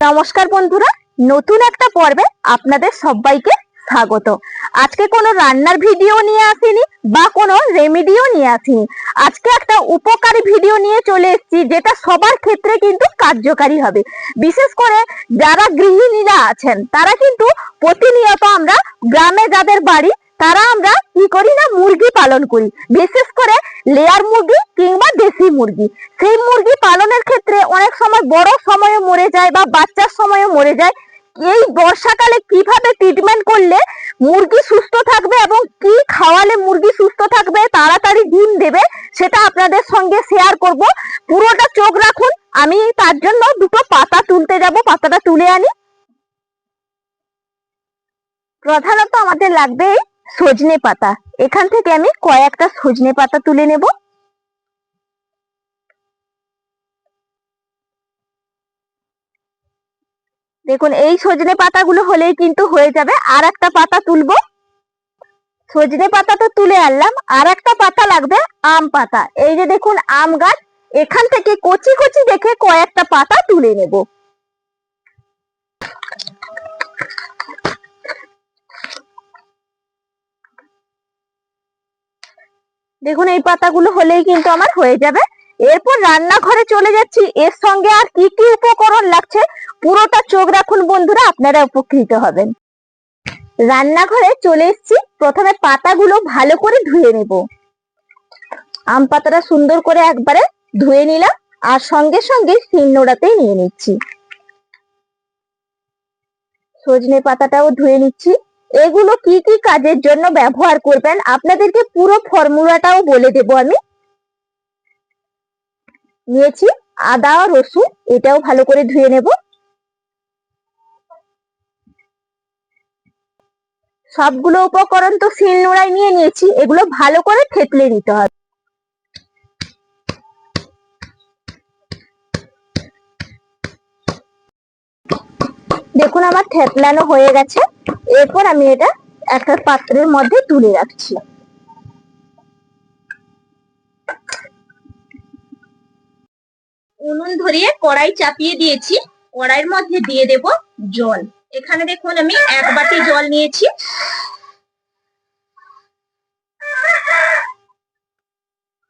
নমস্কার বন্ধুরা, নতুন একটা পর্বে আপনাদের সবাইকে স্বাগত। আজকে কোনো রান্নার ভিডিও নিয়ে আসিনি বা কোনো রেমিডিও নিয়ে আসিনি। আজকে একটা উপকারী ভিডিও নিয়ে চলে এসেছি, যেটা সবার ক্ষেত্রে কিন্তু কার্যকারী হবে। বিশেষ করে যারা গৃহিণীরা আছেন, তারা কিন্তু প্রতিনিয়ত আমরা গ্রামে যাদের বাড়ি তারা আমরা কি করি না মুরগি পালন করি? বিশেষ করে লেয়ার মুরগি কিংবা দেশি মুরগি। সেই মুরগি পালনের ক্ষেত্রে অনেক সময় বড় সময়ে মরে যায় বা বাচ্চার সময়ে মরে যায়। এই বর্ষাকালে কীভাবে ট্রিটমেন্ট করলে মুরগি সুস্থ থাকবে এবং কি খাওয়ালে মুরগি সুস্থ থাকবে, তাড়াতাড়ি ডিম দেবে, সেটা আপনাদের সঙ্গে শেয়ার করব। পুরোটা চোখ রাখুন, আমি তার জন্য দুটো পাতা তুলতে যাব, পাতাটা তুলে আনি। প্রধানত আমাদের লাগবে এই সজনে পাতা। এখান থেকে আমি কয়েকটা সজনে পাতা তুলে নেব। দেখুন, এই সজনে পাতাগুলো হলেই কিন্তু হয়ে যাবে। আর একটা পাতা তুলবো। সজনে পাতা তো তুলে আনলাম। আর একটা পাতা লাগবে আম পাতা। এই যে দেখুন, আম গাছ। এখান থেকে কচি কচি দেখে কয়েকটা পাতা তুলে নেব। দেখুন, এই পাতাগুলো হলেই কিন্তু আমার হয়ে যাবে। এরপর রান্নাঘরে চলে যাচ্ছি। এর সঙ্গে আর কি কি উপকরণ লাগছে, পুরোটা চোখ রাখুন বন্ধুরা, আপনারা উপকৃত হবেন। রান্নাঘরে চলে এসছি। প্রথমে পাতাগুলো ভালো করে ধুয়ে নেব। আম পাতাটা সুন্দর করে একবারে ধুয়ে নিলাম, আর সঙ্গে সঙ্গে শিলনোড়াতেই নিয়ে নিচ্ছি। সজনে পাতাটাও ধুয়ে নিচ্ছি। এগুলো কি কি কাজের জন্য ব্যবহার করবেন? আপনাদেরকে পুরো ফর্মুলাটাও বলে দেব আমি। নিয়েছি আদা, রসুন, এটাও ভালো করে ধুয়ে নেব। সবগুলো উপকরণ তো শিল নোড়ায় নিয়ে নিয়েছি, এগুলো ভালো করে থেতলে নিতে হবে। দেখুন, আমার থেতলানো হয়ে গেছে। এরপর আমি এটা একটা পাত্রের মধ্যে তুলে রাখছি। উনুন ধরিয়ে কড়াই চাপিয়ে দিয়েছি। কড়াইয়ের মধ্যে দিয়ে দেব জল। এখানে দেখুন, আমি এক বাটি জল নিয়েছি।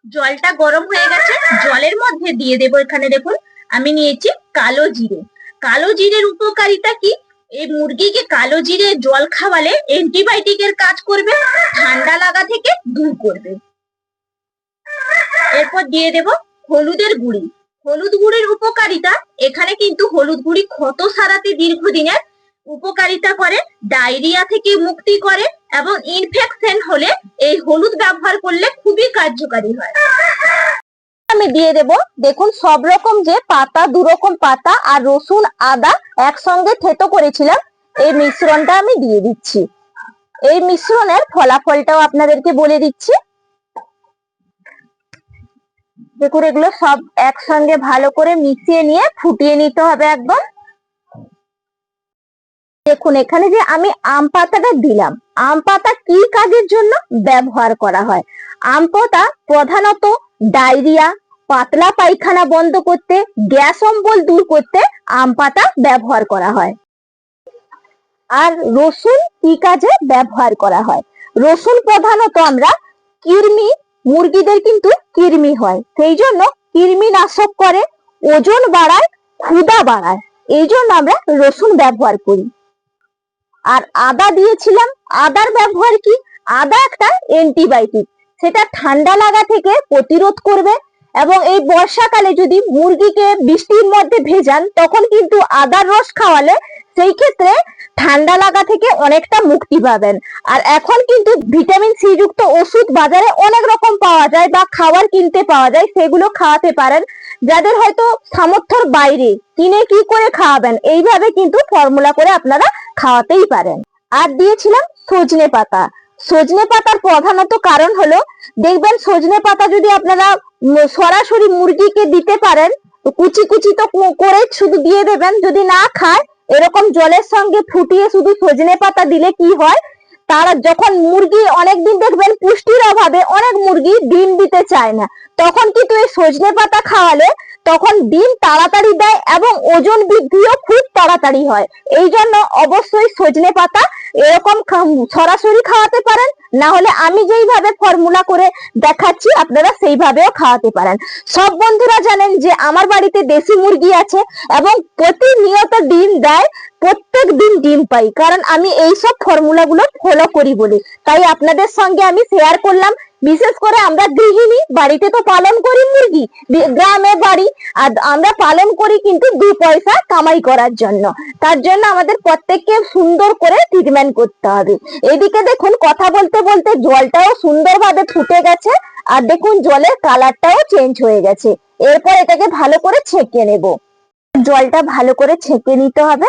জলটা গরম হয়ে গেছে। জলের মধ্যে দিয়ে দেব এখানে দেখুন, আমি নিয়েছি কালো জিরে। কালো জিরের উপকারিতা কি? এই মুরগিকে কালো জিরে জল খাওয়ালে অ্যান্টিবায়োটিকের কাজ করবে, ঠান্ডা লাগা থেকে দূর করবে। এরপর দিয়ে দেব হলুদের গুঁড়ি। হলুদ গুঁড়ির উপকারিতা, এখানে কিন্তু হলুদ গুঁড়ি ক্ষত সারাতে দীর্ঘদিনের উপকারিতা করে, ডায়রিয়া থেকে মুক্তি করে এবং ইনফেকশন হলে এই হলুদ ব্যবহার করলে খুবই কার্যকারী হয়। আমি দিয়ে দেব। দেখুন, সব রকম যে পাতা, দু রকম পাতা আর রসুন, আদা একসঙ্গে থেতো করেছিলাম। এই মিশ্রণটা আমি দিয়ে দিচ্ছি। এই মিশ্রণের ফলাফলটাও আপনাদেরকে বলে দিচ্ছি। দেখুন, এগুলো সব একসঙ্গে ভালো করে মিশিয়ে নিয়ে ফুটিয়ে নিতে হবে একদম। দেখুন, এখানে যে আমি আম পাতাটা দিলাম, আম পাতা কি কাজের জন্য? ব্যবহার করা হয়। আম পাতা প্রধানত ডায়রিয়া পাতলা পায়খানা বন্ধ করতে, গ্যাস অম্বল দূর করতে আম পাতা ব্যবহার করা হয়। আর রসুন কি কাজে ব্যবহার করা হয়? রসুন প্রধানত আমরা কৃমি, মুরগিদের কিন্তু কৃমি হয়। সেই জন্য কৃমি নাশক করে, ওজন বাড়ায়, ক্ষুধা বাড়ায়। এই জন্য আমরা রসুন ব্যবহার করি। আর আদা দিয়েছিলাম। আদার ব্যবহার কি? আদা একটা অ্যান্টিবায়োটিক। সেটা ঠান্ডা লাগা থেকে প্রতিরোধ করবে এবং এই বর্ষাকালে যদি মুরগিকে বৃষ্টির মধ্যে ভেজান, তখন কিন্তু আদার রস খাওয়ালে সেই ক্ষেত্রে ঠান্ডা লাগা থেকে অনেকটা মুক্তি পাবেন। আর এখন কিন্তু ভিটামিন সি যুক্ত ওষুধ বাজারে অনেক রকম পাওয়া যায় বা খাবার কিনতে পাওয়া যায়, সেগুলো খাওয়াতে পারেন। যাদের হয়তো সামর্থ্যর বাইরে কিনে কি করে খাওয়াবেন, এইভাবে কিন্তু ফর্মুলা করে আপনারা খাওয়াতেই পারেন। আর দিয়েছিলাম সজনে পাতা। সজনে পাতার প্রধানত কারণ হলো, দেখবেন সজনে পাতা যদি আপনারা সরাসরি মুরগিকে দিতে পারেন কুচি কুচি তো করে শুধু দিয়ে দেবেন, যদি না খায়, এরকম জলের সঙ্গে ফুটিয়ে শুধু সজনে পাতা দিলে কি হয়? তারা যখন মুরগি অনেকদিন দেখবেন পুষ্টির অভাবে অনেক মুরগি ডিম দিতে চায় না। তখন কিন্তু এই সজনে পাতা খাওয়ালে তখন ডিম তাড়াতাড়ি দেয় এবং ওজন বৃদ্ধিও খুব তাড়াতাড়ি হয়। এই জন্য অবশ্যই সজনে পাতা এরকম সরাসরি খাওয়াতে পারেন। না হলে আমি যেইভাবে ফর্মুলা করে দেখাচ্ছি, আপনারা সেইভাবেও খাওয়াতে পারেন। সব বন্ধুরা জানেন যে আমার বাড়িতে দেশি মুরগি আছে এবং প্রতিনিয়ত ডিম দেয় প্রত্যেক দিন ডিম পাই, কারণ আমি এই সব ফর্মুলা গুলো ফলো করি বলে। তাই আপনাদের সঙ্গে আমি শেয়ার করলাম। বিশেষ করে আমরা গৃহিণী, বাড়িতে তো পালন করি মুরগি, গ্রামে বাড়ি, আর আমরা পালন করি কিন্তু দু পয়সা কামাই করার জন্য। তার জন্য আমাদের প্রত্যেককে সুন্দর করে ট্রিটমেন্ট করতে হবে। এদিকে দেখুন, কথা বলতে বলতে জলটাও সুন্দরভাবে ফুটে গেছে, আর দেখুন, জলের কালারটাও চেঞ্জ হয়ে গেছে। এরপর এটাকে ভালো করে ছেঁকে নেব। জলটা ভালো করে ছেঁকে নিতে হবে।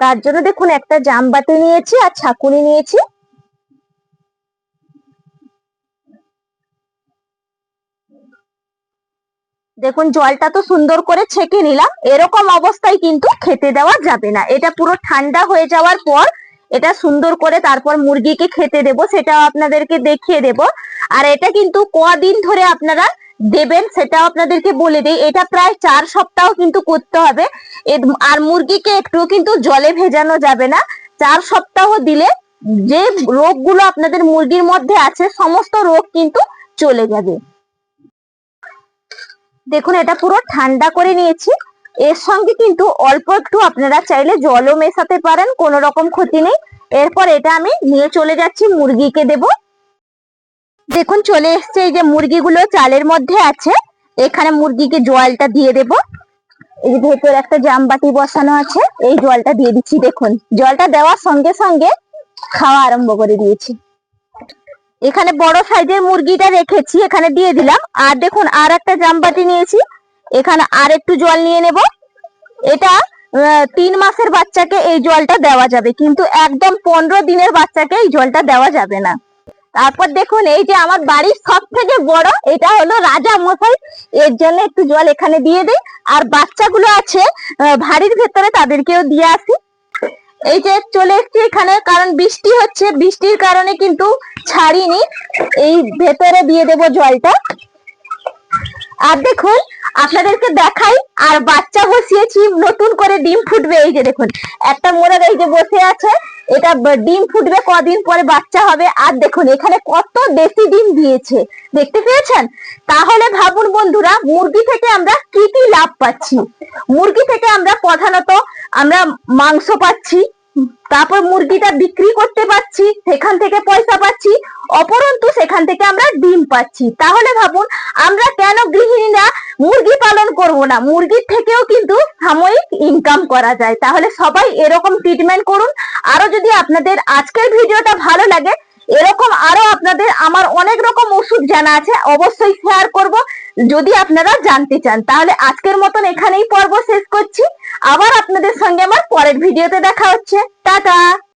তার জন্য দেখুন, একটা জামবাতি নিয়েছি আর ছাকুনি নিয়েছি। দেখুন, জলটা তো সুন্দর করে ছেঁকে নিলাম। এরকম অবস্থায় কিন্তু খেতে দেওয়া যাবে না। এটা পুরো ঠান্ডা হয়ে যাওয়ার পর এটা সুন্দর করে তারপর মুরগিকে খেতে দেব সেটা আপনাদেরকে দেখিয়ে দেব। আর এটা কিন্তু কদিন ধরে আপনারা দেবেন সেটাও আপনাদেরকে বলে দেই। এটা প্রায় চার সপ্তাহ কিন্তু করতে হবে। আর মুরগিকে একটু কিন্তু জলে ভেজানো যাবে না। চার সপ্তাহ দিলে যে রোগগুলো আপনাদের মুরগির মধ্যে আছে, সমস্ত রোগ কিন্তু চলে যাবে। দেখুন, এটা পুরো ঠান্ডা করে নিয়েছি। এর সঙ্গে কিন্তু অল্প একটু আপনারা চাইলে জলও মেশাতে পারেন, কোনো রকম ক্ষতি নেই। এরপর এটা আমি নিয়ে চলে যাচ্ছি, মুরগিকে দেব। দেখুন, চলে এসছে এই যে মুরগিগুলো চালের মধ্যে আছে। এখানে মুরগিকে জলটা দিয়ে দেব। এই ভেতরে একটা জামবাটি বসানো আছে, এই জলটা দিয়ে দিচ্ছি, দেখুন। জলটা দেওয়ার সঙ্গে সঙ্গে খাওয়া আরম্ভ করে দিয়েছি। এখানে বড় সাইজের মুরগিটা রেখেছি, এখানে দিয়ে দিলাম। আর দেখুন, আর একটা জামবাটি নিয়েছি, এখানে আর একটু জল নিয়ে নেব। এটা তিন মাসের বাচ্চাকে এই জলটা দেওয়া যাবে, কিন্তু একদম পনেরো দিনের বাচ্চাকে এই জলটা দেওয়া যাবে না। তারপর দেখুন, এই যে আমার বাড়ির সব থেকে বড়, এটা হলো রাজা মশাই। এর জন্য একটু জল এখানে দিয়ে দিই। আর বাচ্চাগুলো আছে ভারির ভেতরে তাদেরকেও দিয়ে আসি। এই যে চলে এসছি এখানে, কারণ বৃষ্টি হচ্ছে। বৃষ্টির কারণে কিন্তু ছাড়িনি। এই ভেতরে দিয়ে দেব জলটা। আর দেখুন আপনাদেরকে দেখাই, আর বাচ্চা বসিয়েছি, নতুন করে ডিম ফুটবে, এই যে দেখুন। একটা মোড়ের এই যে বসে আছে, এটা ডিম ফুটবে কদিন পরে বাচ্চা হবে। আর দেখুন, এখানে কত দেশি ডিম দিয়েছে। দেখতে পেয়েছেন? তাহলে ভাবুন বন্ধুরা, মুরগি থেকে আমরা কি কি লাভ পাচ্ছি? মুরগি থেকে আমরা প্রধানত আমরা মাংস পাচ্ছি, তারপর মুরগিটা বিক্রি করতে পারছি, সেখান থেকে পয়সা পাচ্ছি। অপরন্তু সেখান থেকে আমরা ডিম পাচ্ছি। তাহলে ভাবুন, আমরা কেন গৃহিণীরা মুরগি পালন করব না? মুরগির থেকেও কিন্তু সাময়িক ইনকাম করা যায়। তাহলে সবাই এরকম ট্রিটমেন্ট করুন। আরও যদি আপনাদের আজকের ভিডিওটা ভালো লাগে, এরকম আরও আপনাদের আমার অনেক রকম ওষুধ জানা আছে, অবশ্যই শেয়ার করব। যদি আপনারা জানতে চান, তাহলে আজকের মতন এখানেই পর্ব শেষ করছি। আবার আপনাদের সঙ্গে আমার পরের ভিডিওতে দেখা হচ্ছে। টাটা!